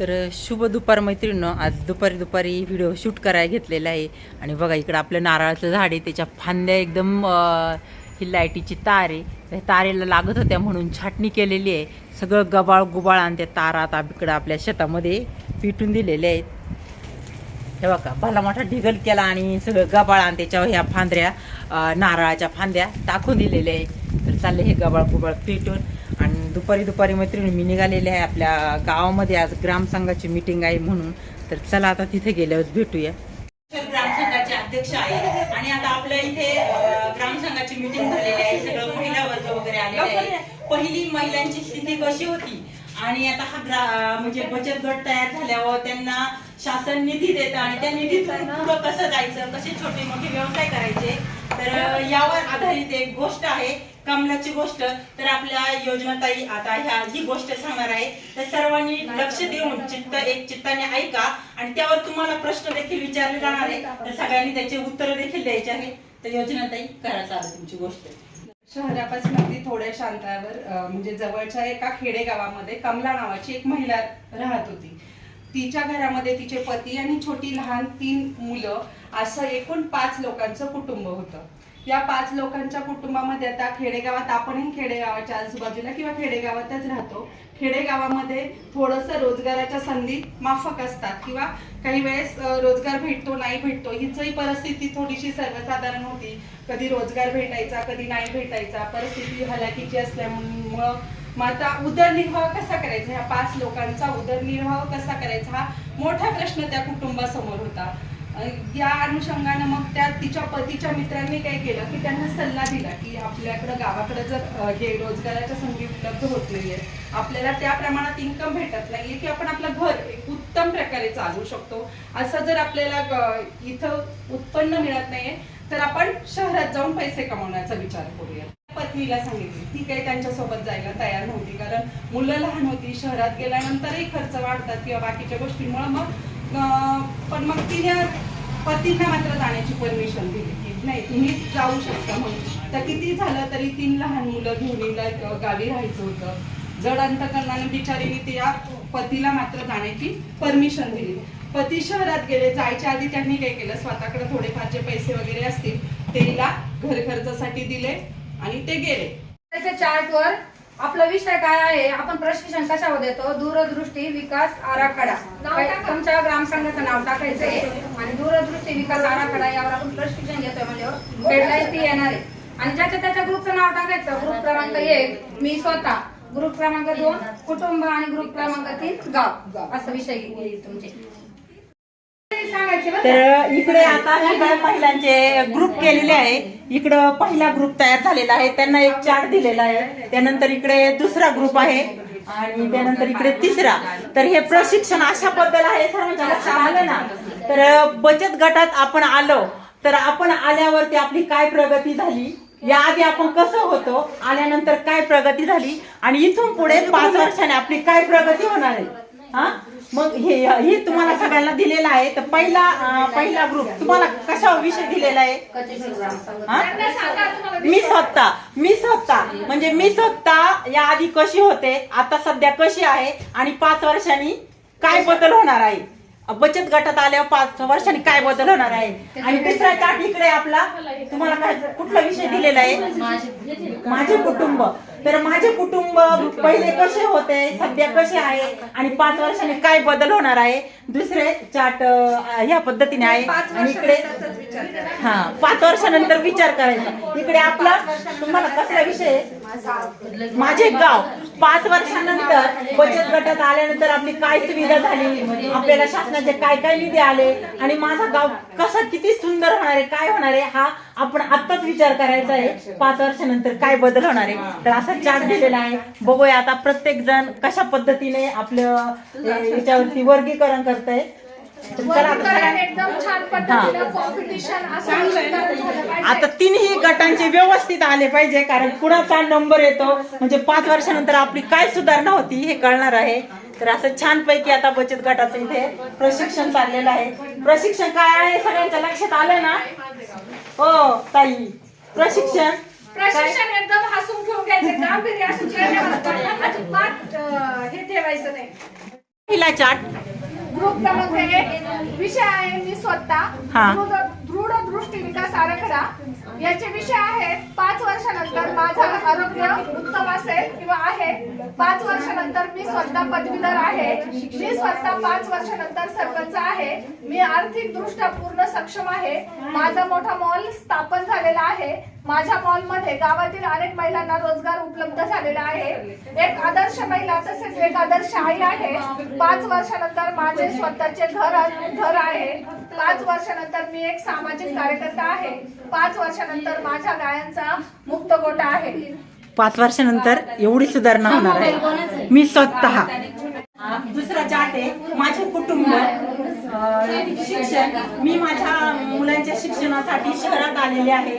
तर शुभ दुपार मैत्रिणीनं आज दुपारी दुपारी व्हिडिओ शूट करायला घेतलेला आहे. आणि बघा इकडं आपलं नारळाचं झाड आहे त्याच्या फांद्या एकदम ही लाईटीची तार आहे. त्या तारेला लागत होत्या म्हणून छाटणी केलेली आहे. सगळं गबाळ गुबाळ आणि त्या तारा आता इकडं आपल्या शेतामध्ये पिटून दिलेले आहेत. हे बघा भला मोठा ढिगल केला आणि सगळं गबाळ आणि त्याच्यावर ह्या फांद्र्या नारळाच्या फांद्या टाकून दिलेल्या आहे तर चालले हे गबाळ गुबाळ पिटून. दुपारी दुपारी मैत्रिणी मी निघालेले आहे आपल्या गावामध्ये. आज ग्रामसंघाची मीटिंग आहे म्हणून. तर चला आता तिथे गेल्यावर भेटूया. ग्रामसंघाचे अध्यक्ष आहे. आणि आता आपल्या इथे ग्रामसंघाची मीटिंग झालेली आहे. सगळं महिला वर्ग वगैरे आलेले आहे पहिली महिलांची स्थिती कशी होती? आणि आता हा ग्रा म्हणजे बचत गट तयार झाल्यावर त्यांना शासन निधी देतं आणि त्या निधीतून पुढं कसं जायचं? कसे छोटे मोठे व्यवसाय करायचे? तर यावर आधारित एक गोष्ट आहे. कमलाची गोष्ट तर आपल्या योजनाताई आता ह्या ही गोष्ट सांगणार आहे तर सर्वांनी लक्ष देऊन चित्त एक चित्ताने ऐका आणि त्यावर तुम्हाला प्रश्न देखील विचारले जाणार आहे. तर सगळ्यांनी त्याचे उत्तर देखील द्यायचे आहे. तर योजनाताई करा चालू तुमची गोष्ट. शहरापासून अगदी थोड्याशा अंतरावर म्हणजे जवळच्या एका खेडेगावामध्ये कमला नावाची एक महिला राहत होती. तिच्या घरामध्ये तिचे पती आणि छोटी लहान तीन मुलं असं एकूण पाच लोकांचं कुटुंब होतं. या पाच लोकांच्या कुटुंबामध्ये आता खेडेगावात आपणही खेडेगावाच्या आजूबाजूला किंवा खेडेगावातच राहतो. खेडेगावामध्ये थोडंसं रोजगाराच्या संधी माफक असतात किंवा काही वेळेस रोजगार भेटतो नाही भेटतो हिचंही परिस्थिती थोडीशी सर्वसाधारण होती. कधी रोजगार भेटायचा कधी नाही भेटायचा परिस्थिती हलाखीची असल्यामुळं मग आता उदरनिर्वाह कसा करायचा? ह्या पाच लोकांचा उदरनिर्वाह कसा करायचा? हा मोठा प्रश्न त्या कुटुंबासमोर होता. या अनुषंगानं मग त्या तिच्या पतीच्या मित्रांनी काय केलं की त्यांना सल्ला दिला की आपल्याकडं गावाकडं जर हे रोजगाराच्या संधी उपलब्ध होत नाहीये आपल्याला त्या प्रमाणात इन्कम भेटत नाहीये की आपण आपलं घर एक उत्तम प्रकारे चालवू शकतो. असं जर आपल्याला इथं उत्पन्न मिळत नाहीये तर आपण शहरात जाऊन पैसे कमवण्याचा विचार करूया. पत्नीला सांगितले ती काही त्यांच्यासोबत जायला तयार नव्हती कारण मुलं लहान होती शहरात गेल्यानंतरही खर्च वाढतात किंवा बाकीच्या गोष्टींमुळे मग पण मग तिने पतींना मात्र जाण्याची परमिशन दिली. की नाही तुम्ही जाऊ शकता म्हणून. तर किती झालं तरी तीन लहान मुलं घेऊन गावी राहायचं होतं. जड अंतकरणाने बिचारीने त्या पतीला मात्र जाण्याची परमिशन दिली. पती शहरात गेले जायच्या आधी त्यांनी काय केलं? स्वतःकडे थोडेफार जे पैसे वगैरे असतील ते हिला घर खर्चासाठी दिले आणि ते गेले. त्याच्या चार्टवर आपला विषय काय आहे? आपण प्रशिक्षण कशावर देतो? दूरदृष्टी विकास आराखडा. तुमच्या ग्रामसंघाचं नाव टाकायचं आहे. आणि दूरदृष्टी विकास आराखडा यावर आपण प्रशिक्षण घेतोय म्हणजे हेडलाईन ती येणार आहे. आणि ज्याच्या त्याच्या ग्रुपचं नाव टाकायचं ग्रुप क्रमांक एक मी स्वतः. ग्रुप क्रमांक दोन कुटुंब आणि ग्रुप क्रमांक तीन गाव. असा विषय तुमचे? तर इकडे आता सगळ्या महिलांचे ग्रुप केलेले आहे. इकडं पहिला ग्रुप तयार झालेला आहे. त्यांना एक चार्ट दिलेला आहे. त्यानंतर इकडे दुसरा ग्रुप आहे. आणि त्यानंतर इकडे तिसरा. तर हे प्रशिक्षण अशा बद्दल आहे. सर्वांच्या लक्षात आलं ना? तर बचत गटात आपण आलो. तर आपण आल्यावरती आपली काय प्रगती झाली? याआधी आपण कसं होतो? आल्यानंतर काय प्रगती झाली? आणि इथून पुढे पाच वर्षाने आपली काय प्रगती होणार आहे? हा? मग हे हे तुम्हाला सगळ्यांना दिलेलं आहे. तर पहिला अं, पहिला ग्रुप तुम्हाला कशा विषय दिलेला आहे? हा? मी स्वतः मी स्वतः. म्हणजे मी स्वतः या आधी कशी होते आता सध्या कशी आहे आणि पाच वर्षांनी काय बदल होणार आहे? बचत गटात आल्यावर पाच वर्षांनी काय बदल होणार आहे? आणि तिसरा चार्ट इकडे आपला तुम्हाला काय कुठला विषय दिलेला आहे? माझे कुटुंब. तर माझे कुटुंब पहिले कसे होते सध्या कसे आहे आणि पाच वर्षांनी काय बदल होणार आहे? दुसरे चार्ट अं, ह्या पद्धतीने आहे. पाच आणि इकडे विचार करा हा पाच वर्षानंतर विचार करायचा. इकडे आपला तुम्हाला कसला विषय आहे? माझे गाव. पाच वर्षानंतर बचत गटात आल्यानंतर आपली काय सुविधा झाली? आपल्याला शासनाचे काय काय निधी आले? आणि माझा गाव कसा किती सुंदर होणार आहे काय होणार आहे हा आपण आत्ताच विचार करायचा आहे पाच वर्षानंतर काय बदल होणार आहे? तर असा चार्ट दिलेला आहे. बघूया आता प्रत्येक जण कशा पद्धतीने आपलं याच्यावरती वर्गीकरण झालं पाहिजे. आता तिन्ही गटांचे व्यवस्थित आले पाहिजे कारण कुणाचा नंबर येतो म्हणजे पाच वर्षानंतर आपली काय सुधारणा होती हे कळणार आहे. तर असं छानपैकी आता बचत गटाचं इथे प्रशिक्षण चाललेलं आहे. प्रशिक्षण काय आहे? सगळ्यांच्या लक्षात आलं ना? हो ताई. प्रशिक्षण? प्रशिक्षण एकदम हसून घेऊन घ्यायचं. गांभीर्य असं चेहऱ्यावर अजिबात अं, हे ठेवायचं नाही. पहिला चार्ट ग्रुप क्रमांक एक. विषय आहे मी स्वतः हा. दृढ दृढ दृष्टी विकास आराखडा याचे विषय आहेत पाच वर्षानंतर माझं आरोग्य उत्तम असेल किंवा आहे पाच वर्षानंतर मी स्वतः पदवीधर आहे मी स्वतः पाच वर्षानंतर सरपंच आहे मी आर्थिक दृष्ट्या पूर्ण सक्षम आहे माझा मोठा मॉल स्थापन झालेला आहे माझ्या मॉलमध्ये गावातील अनेक महिलांना रोजगार उपलब्ध झालेला आहे. एक आदर्श महिला तसेच एक आदर्श आई आहे. पाच वर्षानंतर माझे स्वतःचे घर घर आहे. पाच वर्षानंतर मी एक सामाजिक कार्यकर्ता आहे. पाच वर्षानंतर माझ्या गायांचा मुक्त गोटा आहे. पाच वर्षानंतर एवढी सुधारणा होणार आहे. मी स्वतः. दुसरा चार्ट आहे माझे कुटुंब शिक्षण. मी माझ्या मुलांच्या शिक्षणासाठी शहरात आलेले आहे.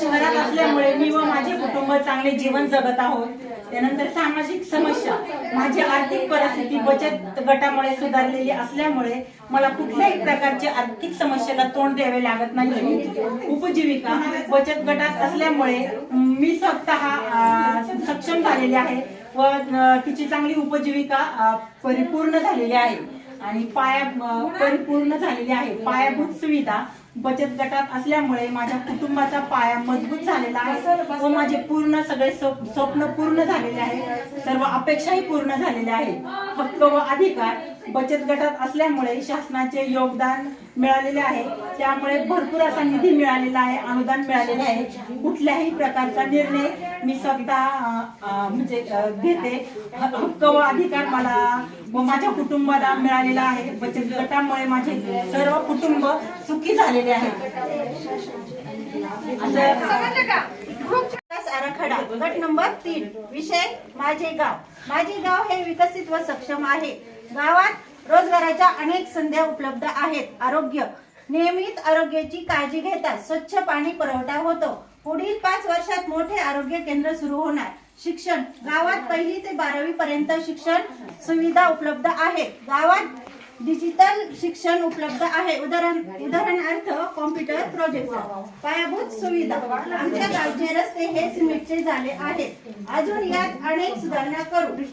शहरात असल्यामुळे मी व माझे कुटुंब चांगले जीवन जगत आहोत. त्यानंतर सामाजिक समस्या माझी आर्थिक परिस्थिती बचत गटामुळे सुधारलेली असल्यामुळे मला कुठल्याही प्रकारची आर्थिक समस्येला तोंड द्यावे लागत नाही. उपजीविका बचत गटात असल्यामुळे मी स्वतः सक्षम झालेले आहे व तिची चांगली उपजीविका परिपूर्ण झालेली आहे. आणि पाया परिपूर्ण झालेली आहे. पायाभूत सुविधा बचत गटात असल्यामुळे माझ्या कुटुंबाचा पाया मजबूत झालेला आहे व माझे पूर्ण सगळे स्वप- स्वप्न पूर्ण झालेले आहे. सर्व अपेक्षाही पूर्ण झालेल्या आहेत. हक्क व अधिकार बचत गटात असल्यामुळे शासनाचे योगदान मिळालेले आहे. त्यामुळे भरपूर असा निधी मिळालेला आहे अनुदान मिळालेले आहे. कुठल्याही प्रकारचा निर्णय मी स्वतः म्हणजे घेते. हक्क व अधिकार मला व माझ्या कुटुंबाला मिळालेला आहे. बचत गटामुळे माझे सर्व कुटुंब सुखी झालेले आहे. आराखडा गट नंबर तीन विषय माझे गाव. माझे गाव हे विकसित व सक्षम आहे. गावात रोजगाराच्या अनेक संध्या उपलब्ध आहेत. आरोग्य. नियमित आरोग्याची काळजी घेतात स्वच्छ पाणी पुरवठा होतो. पुढील पाच वर्षात मोठे आरोग्य केंद्र सुरू होणार. शिक्षण. गावात पहिली ते बारावी पर्यंत शिक्षण सुविधा उपलब्ध आहे. गावात डिजिटल शिक्षण उपलब्ध आहे. उदाहरण उदाहरणार्थ कॉम्प्युटर प्रोजेक्ट पायाभूत सुविधा. आमच्या गावचे रस्ते हे सिमेंटचे झाले आहेत. अजून यात अनेक सुधारणा करू.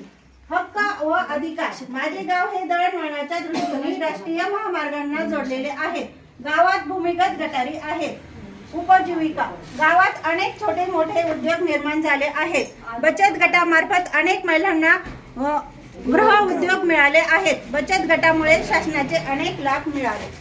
हक्क व अधिकार. माझे गाव हे दळणवळणाच्या दृष्टीने राष्ट्रीय महामार्गांना जोडलेले आहे. गावात भूमिगत गटारी आहेत. उपजीविका. गावात अनेक छोटे मोठे उद्योग निर्माण झाले आहेत. बचत गटामार्फत अनेक महिलांना गृह उद्योग मिळाले आहेत. बचत गटामुळे शासनाचे अनेक लाभ मिळाले.